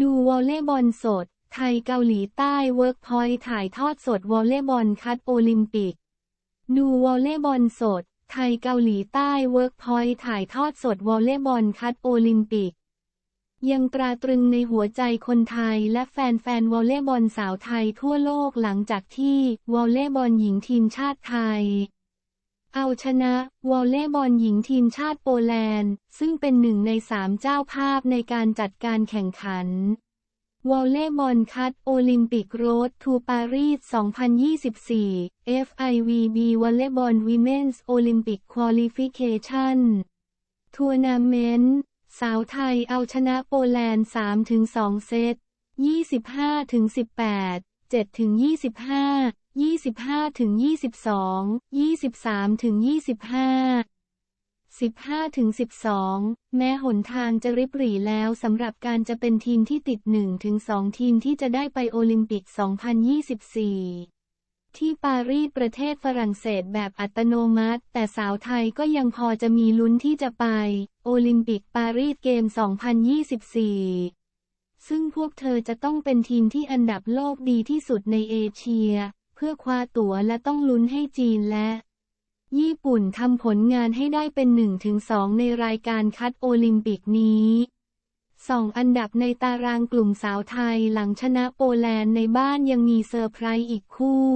ดูวอลเลย์บอลสด ไทยเกาหลีใต้เวิร์กพอยต์ถ่ายทอดสดวอลเลย์บอลคัดโอลิมปิก ดูวอลเลย์บอลสด ไทยเกาหลีใต้เวิร์กพอยต์ถ่ายทอดสดวอลเลย์บอลคัดโอลิมปิก ยังตราตรึงในหัวใจคนไทยและแฟนๆวอลเลย์บอลสาวไทยทั่วโลกหลังจากที่วอลเลย์บอลหญิงทีมชาติไทย เอาชนะวอลเลย์บอลหญิงทีมชาติโปแลนด์ ซึ่งเป็นหนึ่งในสามเจ้าภาพในการจัดการแข่งขันวอลเลย์บอลคัดโอลิมปิกโรดทูปารีส 2024 FIVB วอลเลย์บอลวีเมนส์โอลิมปิกควอลิฟิเคชันทัวร์นาเมนต์สาวไทยเอาชนะโปแลนด์ 3-2 เซต 25-18 7-25 25ถึง22 23ถึง25 15ถึง12 แม้หนทางจะริบหรี่แล้วสำหรับการจะเป็นทีมที่ติด1ถึง2ทีมที่จะได้ไปโอลิมปิก 2024 ที่ปารีสประเทศฝรั่งเศสแบบอัตโนมัติ แต่สาวไทยก็ยังพอจะมีลุ้นที่จะไป โอลิมปิกปารีสเกม 2024 ซึ่งพวกเธอจะต้องเป็นทีมที่อันดับโลกดีที่สุดในเอเชีย พื่อคว้าตั๋วและต้องลุ้นให้จีนและ ญี่ปุ่นทำผลงานให้ได้เป็น1-2ในรายการคัดโอลิมปิกนี้สองอันดับในตารางกลุ่มสาวไทยหลังชนะโปแลนด์ในบ้านยังมีเซอร์ไพรส์อีกคู่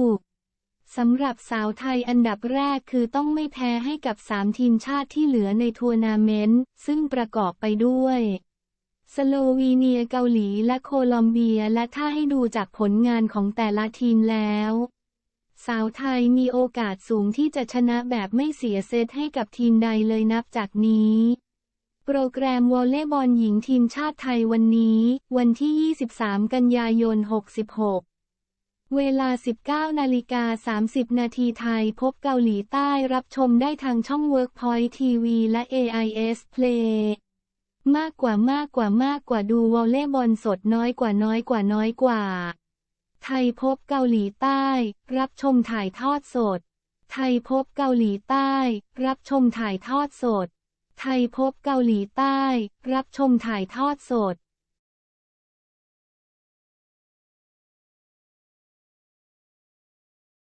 สำหรับสาวไทยอันดับแรกคือต้องไม่แพ้ให้กับ 3 ทีมชาติที่เหลือในทัวร์นาเมนต์ ซึ่งประกอบไปด้วย สโลวีเนียเกาหลีและโคลอมเบียและถ้าให้ดูจากผลงานของแต่ละทีมแล้ว สาวไทยมีโอกาสสูงที่จะชนะแบบไม่เสียเซตให้กับทีมใดเลยนับจากนี้ โปรแกรมวอลเลย์บอลหญิงทีมชาติไทยวันนี้ วันที่ 23 กันยายน 66 เวลา 19 นาฬิกา 30 นาทีไทยพบเกาหลีใต้รับชมได้ทางช่อง Workpoint TV และ AIS Play มากกว่ามากกว่ามากกว่าดูวอลเลย์บอลสดน้อยกว่าน้อยกว่าน้อยกว่า ไทยพบเกาหลีใต้ รับชมถ่ายทอดสด ไทยพบเกาหลีใต้ รับชมถ่ายทอดสด ไทยพบเกาหลีใต้ รับชมถ่ายทอดสด